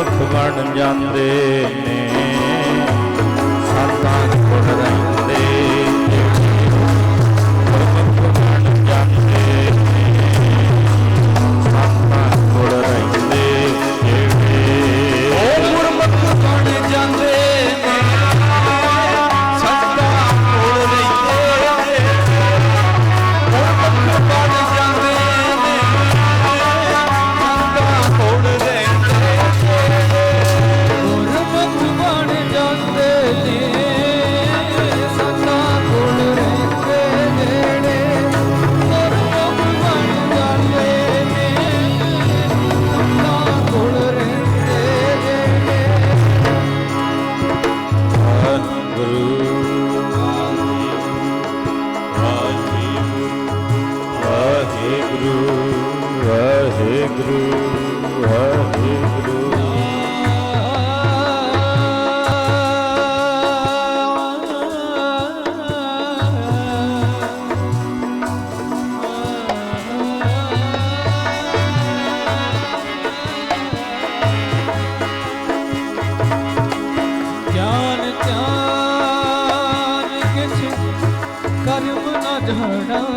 ਗੁਰਮੁਖ ਬਣ ਜਾਂਦੇ ਨੇ। ਸਤਾਂ ਵਾਹਿਗੁਰੂ ਵਾਹਿਗੁਰੂ ਵਾਹਿਗੁਰੂ ਗਿਆਨ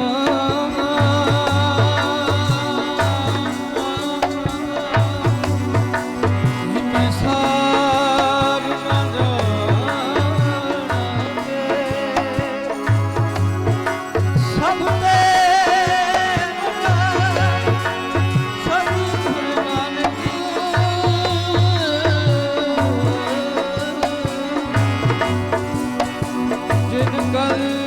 干。